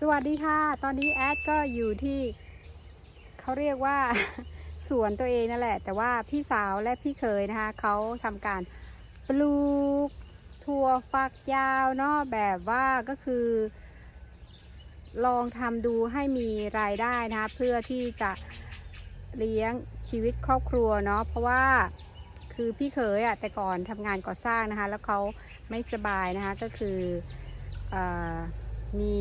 สวัสดีค่ะ ตอนนี้แอดก็อยู่ที่เขาเรียกว่าสวนตัวเองนั่นแหละ แต่ว่าพี่สาวและพี่เคยนะคะเขาทำการปลูกถั่วฝักยาวเนาะแบบว่าก็คือ ลองทำดูให้มีรายได้นะคะเพื่อที่จะเลี้ยงชีวิตครอบครัวเนาะเพราะว่าคือพี่เคยอะแต่ก่อนทำงานก่อสร้างนะคะ แล้วเขาไม่สบายนะคะก็คืออมี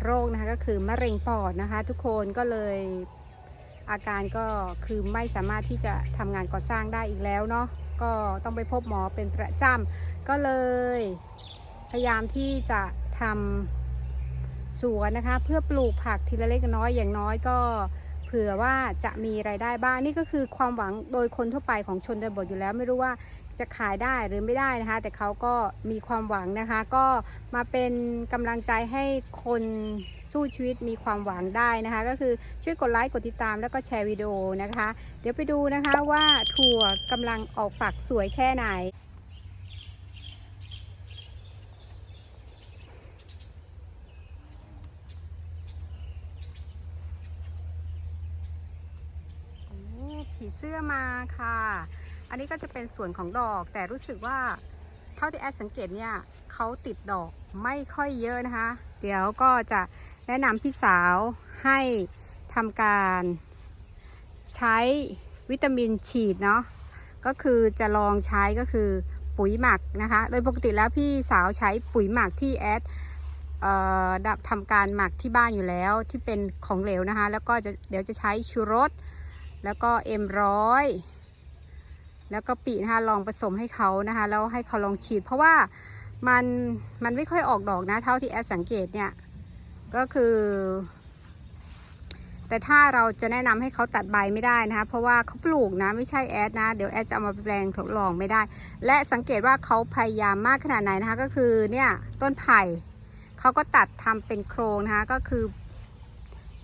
โรคนะคะก็คือมะเร็งปอดนะคะ ทุกคนก็เลยอาการก็คือไม่สามารถที่จะทำงานก่อสร้างได้อีกแล้วเนาะก็ต้องไปพบหมอเป็นประจำก็เลยพยายามที่จะทำสวนนะคะ เพื่อปลูกผักทีละเล็กน้อยอย่างน้อยก็เผื่อว่าจะมีรายได้บ้างนี่ก็คือความหวังโดยคนทั่วไปของชนบทอยู่แล้ว ไม่รู้ว่า จะขายได้หรือไม่ได้นะคะ แต่เขาก็มีความหวังนะคะ ก็มาเป็นกำลังใจให้คนสู้ชีวิตมีความหวังได้นะคะ ก็คือช่วยกดไลค์กดติดตามแล้วก็แชร์วิดีโอนะคะ เดี๋ยวไปดูนะคะว่าถั่วกำลังออกฝักสวยแค่ไหนโอ้ผีเสื้อมาค่ะ อันนี้ก็จะเป็นส่วนของดอกแต่รู้สึกว่าเท่าที่แอดสังเกตเนี่ยเขาติดดอกไม่ค่อยเยอะนะคะ เดี๋ยวก็จะแนะนำพี่สาวให้ทำการใช้วิตามินฉีดเนาะก็คือจะลองใช้ก็คือปุ๋ยหมักนะคะ โดยปกติแล้วพี่สาวใช้ปุ๋ยหมักที่แอดดับทำการหมักที่บ้านอยู่แล้วที่เป็นของเหลวนะคะ แล้วก็จะเดี๋ยวจะใช้ชูรส แล้วก็เอ็มร้อย แล้วก็ปีนะคะลองผสมให้เขานะคะแล้วให้เขาลองฉีด เพราะว่ามันมันไม่ค่อยออกดอกนะเท่าที่แอดสังเกตเนี่ยก็คือ แต่ถ้าเราจะแนะนำให้เขาตัดใบไม่ได้นะคะเพราะว่าเขาปลูกนะไม่ใช่แอดนะเดี๋ยวแอดจะเอามาแปลงทดลองไม่ได้ และสังเกตว่าเขาพยายามมากขนาดไหนนะคะก็คือเนี่ยต้นไผ่เขาก็ตัดทำเป็นโครงนะคะก็คือ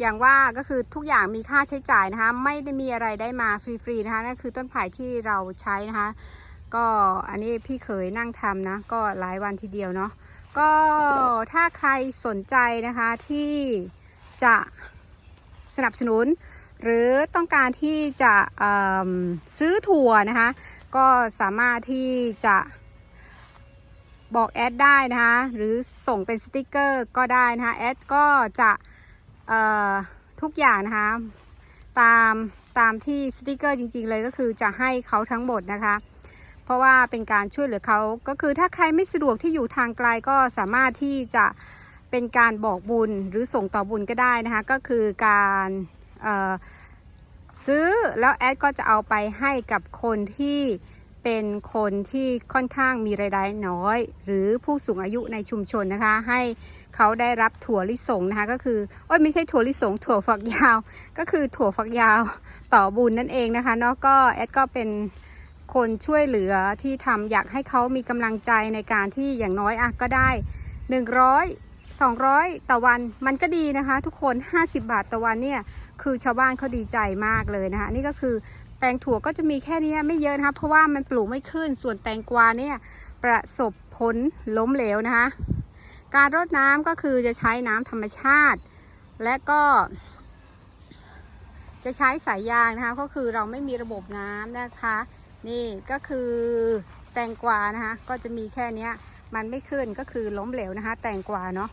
อย่างว่าก็คือทุกอย่างมีค่าใช้จ่ายนะคะ ไม่ได้มีอะไรได้มาฟรีๆนะคะนั่นคือต้นไผ่ที่เราใช้นะคะ ก็อันนี้พี่เคยนั่งทำนะ ก็หลายวันทีเดียวเนาะก็ถ้าใครสนใจนะคะที่จะสนับสนุน หรือต้องการที่จะซื้อถั่วนะคะ ก็สามารถที่จะบอกแอดได้นะคะ หรือส่งเป็นสติกเกอร์ก็ได้นะคะแอดก็จะ ทุกอย่างนะคะ ตามตามที่สติกเกอร์จริง ๆ เลยก็คือจะให้เขาทั้งหมดนะคะ เพราะว่าเป็นการช่วยเหลือเขาก็คือถ้าใครไม่สะดวกที่อยู่ทางไกลก็สามารถที่จะเป็นการบอกบุญหรือส่งต่อบุญก็ได้นะคะ ก็คือการซื้อแล้วแอดก็จะเอาไปให้กับคนที่ เป็นคนที่ค่อนข้างมีรายได้น้อย หรือผู้สูงอายุในชุมชนนะคะ ให้เขาได้รับถั่วลิสงนะคะ ก็คือโอ้ยไม่ใช่ถั่วลิสง ถั่วฝักยาว ก็คือถั่วฝักยาวต่อบุญนั่นเองนะคะเนาะก็แอดก็เป็นคนช่วยเหลือที่ทำอยากให้เขามีกำลังใจในการที่อย่างน้อยอะก็ได้ 100 200 ต่อวันมันก็ดีนะคะ ทุกคน 50 บาทต่อวันเนี่ยคือชาวบ้านเขาดีใจมากเลยนะคะนี่ก็คือ แตงถั่วก็จะมีแค่นี้ไม่เยอะนะคะเพราะว่ามันปลูกไม่ขึ้น ส่วนแตงกวาเนี่ยประสบผลล้มเหลวนะคะ การรดน้ำก็คือจะใช้น้ำธรรมชาติ และก็จะใช้สายยางนะคะ ก็คือเราไม่มีระบบน้ำนะคะ นี่ก็คือแตงกวานะคะ ก็จะมีแค่นี้มันไม่ขึ้นก็คือล้มเหลวนะคะ แตงกวาเนาะ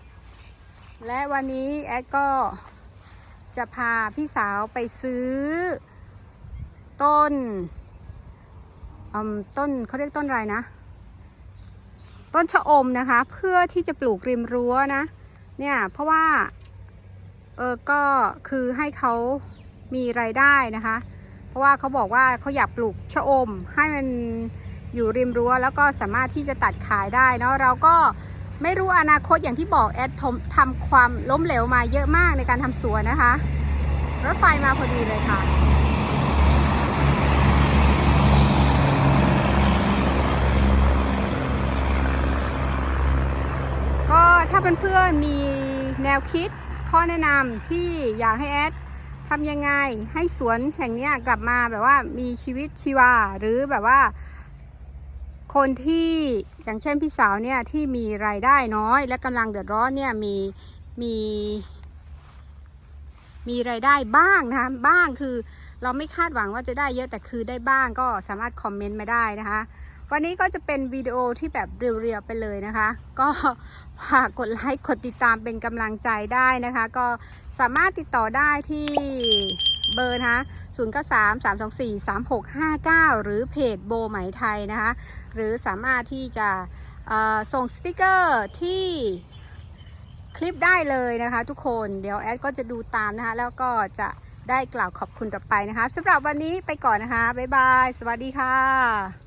และวันนี้แอดก็จะพาพี่สาวไปซื้อ ต้นอืมต้นเขาเรียกต้นอะไรนะ ต้นชะอมนะคะ เพื่อที่จะปลูกริมรั้วนะ เนี่ยเพราะว่าเออก็คือให้เขามีรายได้นะคะ เพราะว่าเขาบอกว่าเขาอยากปลูกชะอม ให้มันอยู่ริมรั้ว แล้วก็สามารถที่จะตัดขายได้เนาะเราก็ไม่รู้อนาคตอย่างที่บอกแอดทำทำความล้มเหลวมาเยอะมากในการทำสวนนะคะ รถไฟมาพอดีเลยค่ะ ก็ ถ้าเพื่อนๆมีแนวคิดข้อแนะนำที่อยากให้แอดทำยังไงให้สวนแห่งนี้กลับมาแบบว่ามีชีวิตชีวา หรือแบบว่า คนที่อย่างเช่นพี่สาวเนี่ยที่มีรายได้น้อย และกำลังเดือดร้อนเนี่ยมีมีมีรายได้บ้างนะคะบ้างคือเราไม่คาดหวังว่าจะได้เยอะแต่คือได้บ้างก็สามารถคอมเมนต์มาได้นะคะ วันนี้ก็จะเป็นวิดีโอที่แบบเรียวๆไปเลยนะคะ ก็ฝากกดไลค์กดติดตามเป็นกำลังใจได้นะคะ ก็สามารถติดต่อได้ที่เบอร์นะคะ0 9 3 3 2 4 3 6 5 9 หรือเพจโบไหมไทยนะคะ หรือสามารถที่จะส่งสติกเกอร์ที่คลิปได้เลยนะคะ ทุกคน เดี๋ยวแอดก็จะดูตามนะคะ แล้วก็จะได้กล่าวขอบคุณต่อไปนะคะสำหรับวันนี้ไปก่อนนะคะ บ๊ายบาย สวัสดีค่ะ